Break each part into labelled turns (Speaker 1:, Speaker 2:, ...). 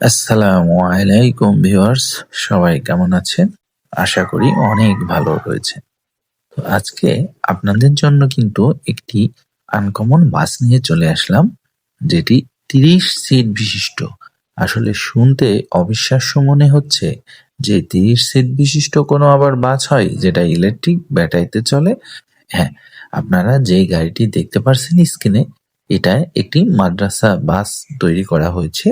Speaker 1: আসসালামু আলাইকুম ভিউয়ার্স, সবাই কেমন আছেন? আশা করি অনেক ভালো রয়েছে। তো আজকে আপনাদের জন্য কিন্তু একটি আনকমন বাস নিয়ে চলে আসলাম, যেটি তিরিশ সিট বিশিষ্ট। আসলে শুনতে অবিশ্বাস্য মনে হচ্ছে যে তিরিশ সিট বিশিষ্ট কোনো আবার বাস হয় যেটা ইলেকট্রিক ব্যাটারিতে চলে? হ্যাঁ আপনারা যেই গাড়িটি দেখতে পারছেন স্ক্রিনে এটা একটি মাদ্রাসা বাস তৈরি করা হয়েছে।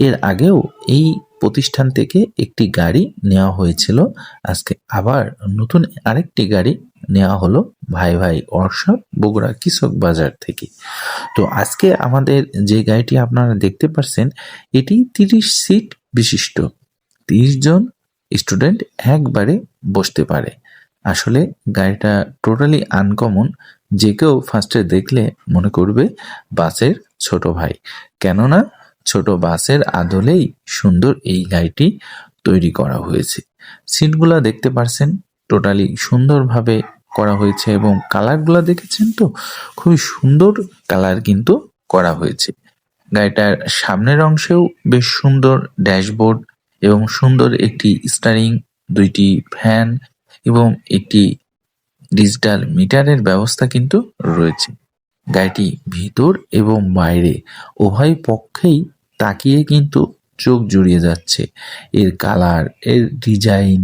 Speaker 1: এর আগেও এই প্রতিষ্ঠান থেকে একটি গাড়ি নেওয়া হয়েছিল। আজকে আবার নতুন আরেকটি গাড়ি নেওয়া হলো ভাই ভাই ওয়ার্কশপ বগুড়া কৃষক বাজার থেকে। তো আজকে আমাদের যে গাড়িটি আপনারা দেখতে পাচ্ছেন এটি তিরিশ সিট বিশিষ্ট। তিরিশ জন স্টুডেন্ট একবারে বসতে পারে। আসলে গাড়িটা টোটালি আনকমন। যে কেউ ফার্স্টে দেখলে মনে করবে বাসের ছোট ভাই। কেননা ছোট বাসের আদলেই সুন্দর এই গাড়িটি তৈরি করা হয়েছে। সিটগুলা দেখতে পারছেন টোটালি সুন্দরভাবে করা হয়েছে এবং কালারগুলা দেখেছেন তো? খুবই সুন্দর কালার কিন্তু করা হয়েছে। গাড়িটার সামনের অংশেও বেশ সুন্দর ড্যাশবোর্ড এবং সুন্দর একটি স্টারিং দুইটি ফ্যান এবং একটি ডিজিটাল মিটারের ব্যবস্থা কিন্তু রয়েছে। গাড়িটি ভিতর এবং বাইরে উভয় পক্ষেই তাকিয়ে কিন্তু চোখ জুড়িয়ে যাচ্ছে। এর কালার, এর ডিজাইন,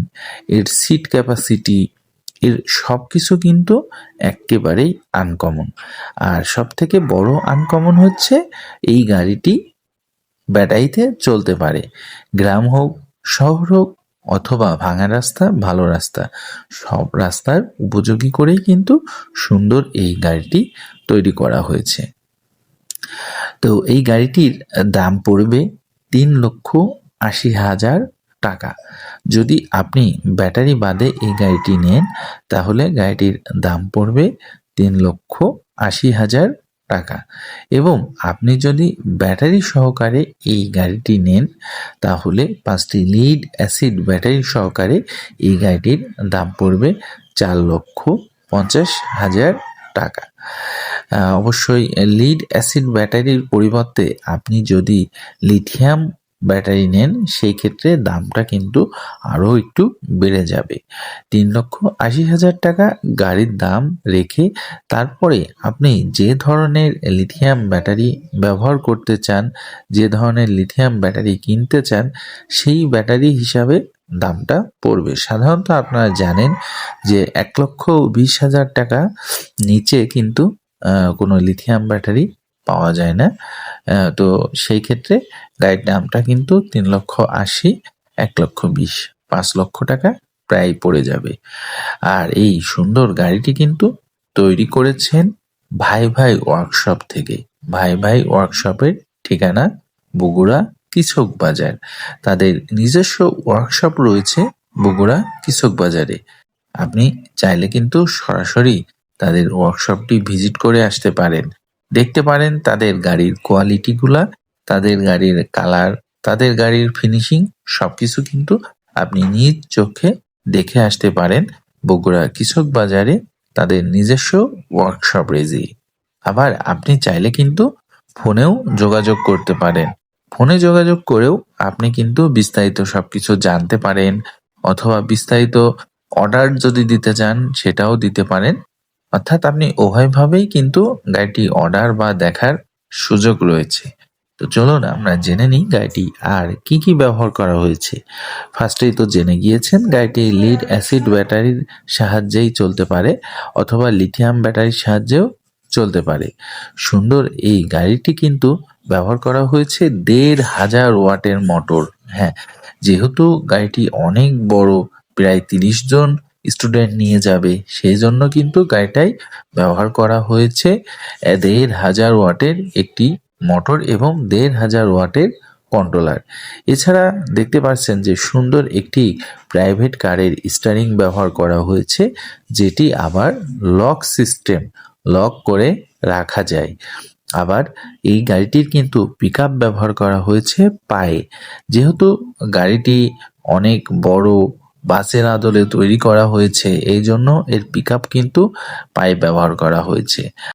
Speaker 1: এর সিট ক্যাপাসিটি, এর সব কিছু কিন্তু একেবারেই আনকমন। আর সব থেকে বড় আনকমন হচ্ছে এই গাড়িটি ব্যাটারিতে চলতে পারে। গ্রাম হোক, শহর হোক অথবা ভাঙা রাস্তা, ভালো রাস্তা। সব রাস্তার উপযোগী করেই কিন্তু সুন্দর এই গাড়িটি তৈরি করা হয়েছে। তো এই গাড়িটির দাম পড়বে তিন লক্ষ আশি হাজার টাকা। যদি আপনি ব্যাটারি বাদে এই গাড়িটি নেন, তাহলে গাড়িটির দাম পড়বে তিন লক্ষ আশি হাজার টাকা। এবং আপনি যদি ব্যাটারি সহকারে এই গাড়িটি নেন, তাহলে পাঁচটি লিড অ্যাসিড ব্যাটারি সহকারে এই গাড়িটির দাম পড়বে চার লক্ষ পঞ্চাশ হাজার টাকা। অবশ্যই লিড অ্যাসিড ব্যাটারির পরিবর্তে আপনি যদি লিথিয়াম ব্যাটারি নেন, সেই ক্ষেত্রে দামটা কিন্তু আরও একটু বেড়ে যাবে। তিন লক্ষ আশি হাজার টাকা গাড়ির দাম রেখে তারপরে আপনি যে ধরনের লিথিয়াম ব্যাটারি ব্যবহার করতে চান, যে ধরনের লিথিয়াম ব্যাটারি কিনতে চান, সেই ব্যাটারি হিসাবে দামটা পড়বে। সাধারণত আপনারা জানেন যে এক লক্ষ বিশ হাজার টাকা নিচে কিন্তু কোনো লিথিয়াম ব্যাটারি পাওয়া যায় না। তো সেই ক্ষেত্রে গাড়ির দামটা কিন্তু তিন লক্ষ আশি, এক লক্ষ বিশ, পাঁচ লক্ষ টাকা প্রায় পড়ে যাবে। আর এই সুন্দর গাড়িটি কিন্তু তৈরি করেছেন ভাই ভাই ওয়ার্কশপ থেকে। ভাই ভাই ওয়ার্কশপের ঠিকানা বগুড়া কৃষক বাজার। তাদের নিজস্ব ওয়ার্কশপ রয়েছে বগুড়া কৃষক বাজারে। আপনি চাইলে কিন্তু সরাসরি তাদের ওয়ার্কশপটি ভিজিট করে আসতে পারেন। দেখতে পারেন তাদের গাড়ির কোয়ালিটিগুলা তাদের গাড়ির কালার তাদের গাড়ির ফিনিশিং সবকিছু কিন্তু আপনি নিজ চোখে দেখে আসতে পারেন বগুড়া কৃষক বাজারে তাদের নিজস্ব ওয়ার্কশপ রেজি আবার আপনি চাইলে কিন্তু ফোনেও যোগাযোগ করতে পারেন। ফোনে যোগাযোগ করেও আপনি কিন্তু বিস্তারিত সবকিছু জানতে পারেন অথবা বিস্তারিত অর্ডার যদি দিতে চান সেটাও দিতে পারেন। অর্থাৎ আপনি উভয়ভাবেই কিন্তু গাড়িটি অর্ডার বা দেখার সুযোগ রয়েছে। তো চলুন আমরা জেনে নিই গাড়িটি আর কি কি ব্যবহার করা হয়েছে। ফার্স্টেই তো জেনে গিয়েছেন গাড়িটি লিড অ্যাসিড ব্যাটারির সাহায্যেই চলতে পারে অথবা লিথিয়াম ব্যাটারির সাহায্যেও চলতে পারে। সুন্দর, এই গাড়িটি কিন্তু ব্যবহার করা হয়েছে দেড় হাজার ওয়াটের মোটর হ্যাঁ যেহেতু গাড়িটি অনেক বড়, প্রায় তিরিশ জন স্টুডেন্ট নিয়ে যাবে। সেই জন্য কিন্তু গাড়িটাই ব্যবহার করা হয়েছে। দেড় হাজার ওয়াটের একটি মোটর এবং দেড় হাজার ওয়াটের কন্ট্রোলার। এছাড়া দেখতে পাচ্ছেন যে সুন্দর একটি প্রাইভেট কারের স্টারিং ব্যবহার করা হয়েছে, যেটি আবার লক সিস্টেম লক করে রাখা যায়। আবার এই গাড়িটির কিন্তু পিক ব্যবহার করা হয়েছে পায়ে। যেহেতু গাড়িটি অনেক বড় বাসের আদলে তৈরি করা হয়েছে। এই জন্য এর পিক কিন্তু পাইপ ব্যবহার করা হয়েছে।